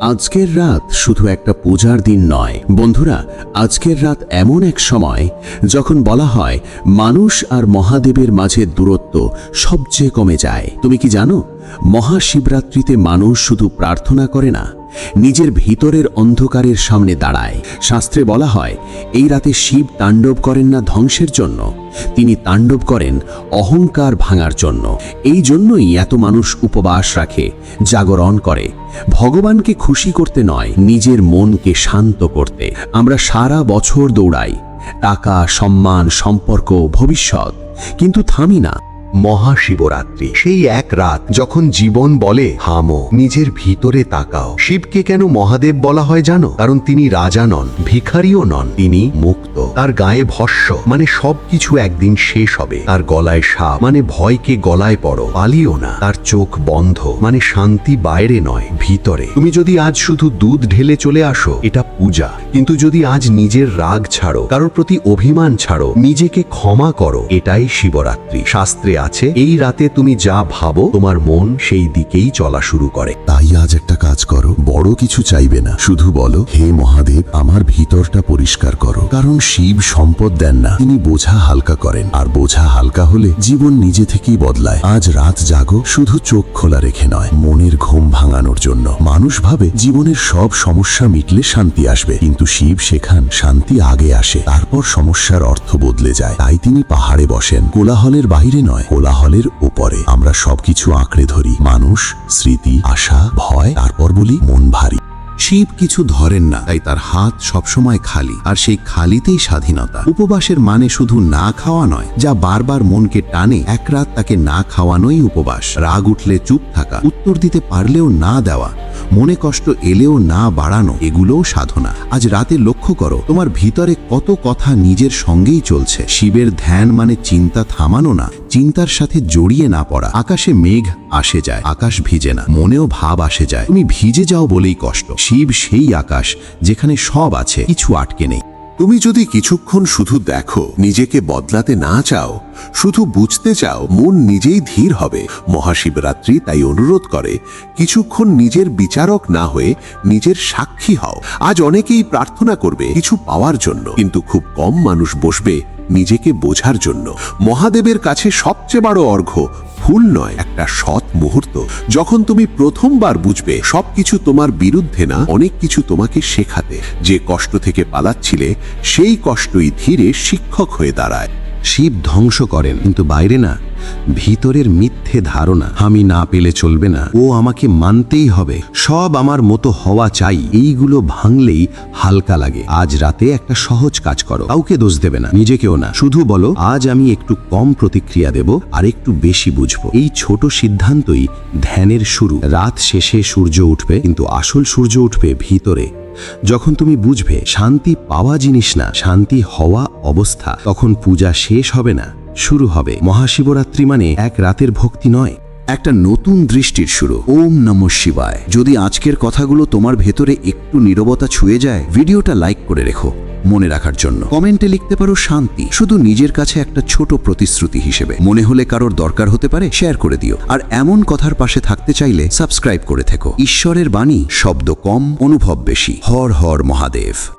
আজকের রাত শুধু একটা পূজার দিন নয়। বন্ধুরা, আজকের রাত এমন এক সময় যখন বলা হয় মানুষ আর মহাদেবের মাঝে দূরত্ব সবচেয়ে কমে যায়। তুমি কি জানো, মহাশিবরাত্রিতে মানুষ শুধু প্রার্থনা করে না নিজের ভিতরের অন্ধকারের সামনে দাঁড়ায়। শাস্ত্রে বলা হয়, এই রাতে শিব তাণ্ডব করেন না ধ্বংসের জন্য, তিনি তাণ্ডব করেন অহংকার ভাঙার জন্য। এই জন্যই এত মানুষ উপবাস রাখে, জাগরণ করে। ভগবানকে খুশি করতে নয়, নিজের মনকে শান্ত করতে। আমরা সারা বছর দৌড়াই, টাকা, সম্মান, সম্পর্ক, ভবিষ্যৎ, কিন্তু থামি না। মহাশিবরাত্রি। সেই এক রাত যখন জীবন বলে, হামো, নিজের ভিতরে তাকাও। শিবকে কেন মহাদেব বলা হয় জানো? কারণ তিনি রাজা নন, ভিখারিও নন, তিনি মুক্ত। তার গায়ে ভস্য মানে সবকিছু একদিন শেষ হবে। তার গলায় সাপ মানে ভয়কে গলায় পড়ো। পালিও না। তার চোখ বন্ধ মানে শান্তি বাইরে নয়, ভিতরে। তুমি যদি আজ শুধু দুধ ঢেলে চলে আসো, এটা পূজা। কিন্তু যদি আজ নিজের রাগ ছাড়ো, কারোর প্রতি অভিমান ছাড়ো, নিজেকে ক্ষমা করো, এটাই শিবরাত্রি। শাস্ত্রে আছে, এই রাতে তুমি যা ভাবো, তোমার মন সেই দিকেই চলা শুরু করে। তাই আজ একটা কাজ করো, বড় কিছু চাইবে না। শুধু বলো, হে মহাদেব, আমার ভিতরটা পরিষ্কার করো। কারণ শিব সম্পদ দেন না, তিনি বোঝা হালকা করেন। আর বোঝা হালকা হলে জীবন নিজে থেকেই বদলায়। আজ রাত জাগো, শুধু চোখ খোলা রেখে নয়, মনের ঘুম ভাঙানোর জন্য। মানুষ ভাবে, জীবনের সব সমস্যা মিটলে শান্তি আসবে। কিন্তু শিব শেখান শান্তি আগে আসে, তারপর সমস্যার অর্থ বদলে যায়। তাই তিনি পাহাড়ে বসেন। কোলাহলের বাইরে নয় কোলাহলের উপরে। আমরা সবকিছু আঁকড়ে ধরি। মানুষ, স্মৃতি, আশা, ভয়, তারপর বলি মন ভারী। শিব কিছু ধরেন না, তাই তার হাত সবসময় খালি। আর সেই খালিতেই স্বাধীনতা। উপবাসের মানে শুধু না খাওয়া নয়, যা বারবার মনকে টানে, এক রাত তাকে না খাওয়ানোই উপবাস। রাগ উঠলে চুপ থাকা, উত্তর দিতে পারলেও না দেওয়া, মনে কষ্ট এলেও না বাড়ানো, এগুলোও সাধনা। আজ রাতে লক্ষ্য করো, তোমার ভিতরে কত কথা নিজের সঙ্গেই চলছে। শিবের ধ্যান মানে চিন্তা থামানো না চিন্তার সাথে জড়িয়ে না পড়া। আকাশে মেঘ আসে যায়, আকাশ ভিজে না, মনেও ভাব আসে যায়। তুমি ভিজে যাও বলেই কষ্ট। শিব সেই আকাশ যেখানে সব আছে, কিছু আটকে নেই। তুমি যদি কিছুক্ষণ শুধু দেখো, নিজেকে বদলাতে না চাও, শুধু বুঝতে চাও, মন নিজেই ধীর হবে। মহাশিবরাত্রি তাই অনুরোধ করে, কিছুক্ষণ নিজের বিচারক না হয়ে নিজের সাক্ষী হও। আজ অনেকেই প্রার্থনা করবে কিছু পাওয়ার জন্য, কিন্তু খুব কম মানুষ বসবে নিজেকে বোঝার জন্য। মহাদেবের কাছে সবচেয়ে বড় অর্ঘ্য ফুল নয়, একটা সৎ মুহূর্ত। যখন তুমি প্রথমবার বুঝবে সবকিছু তোমার বিরুদ্ধে না, অনেক কিছু তোমাকে শেখাতে। যে কষ্ট থেকে পালাচ্ছিলে, সেই কষ্টই ধীরে শিক্ষক হয়ে দাঁড়ায়। শিব ধ্বংস করেন। কিন্তু বাইরে না, ভিতরের মিথ্যে ধারণা। আমি না পেলে চলবে না। ও আমাকে মানতেই হবে। সব আমার মতো হওয়া চাই। এইগুলো ভাঙলেই হালকা লাগে। আজ রাতে একটা সহজ কাজ করো। কাউকে দোষ দেবে না। নিজেকেও না। শুধু বলো, আজ আমি একটু কম প্রতিক্রিয়া দেব আর একটু বেশি বুঝব। এই ছোট সিদ্ধান্তই ধ্যানের শুরু। রাত শেষে সূর্য উঠবে, কিন্তু আসল সূর্য উঠবে ভিতরে। যখন তুমি বুঝবে শান্তি পাওয়া জিনিস না, শান্তি হওয়া অবস্থা, তখন পূজা শেষ হবে না, শুরু হবে মহাশিবরাত্রি মানে এক রাতের ভক্তি নয়, একটা নতুন দৃষ্টির শুরু। ওম নম শিবায়। যদি আজকের কথাগুলো তোমার ভেতরে একটু নিরবতা ছুঁয়ে যায়, ভিডিওটা লাইক করে রেখো। মনে রাখার জন্য। কমেন্টে লিখতে পারো শান্তি, শুধু নিজের কাছে একটা ছোট প্রতিশ্রুতি হিসেবে। মনে হলে কারোর দরকার হতে পারে শেয়ার করে দিও। আর এমন কথার পাশে থাকতে চাইলে সাবস্ক্রাইব করে থেকো। ঈশ্বরের বাণী, শব্দ কম, অনুভব বেশি। হর হর মহাদেব।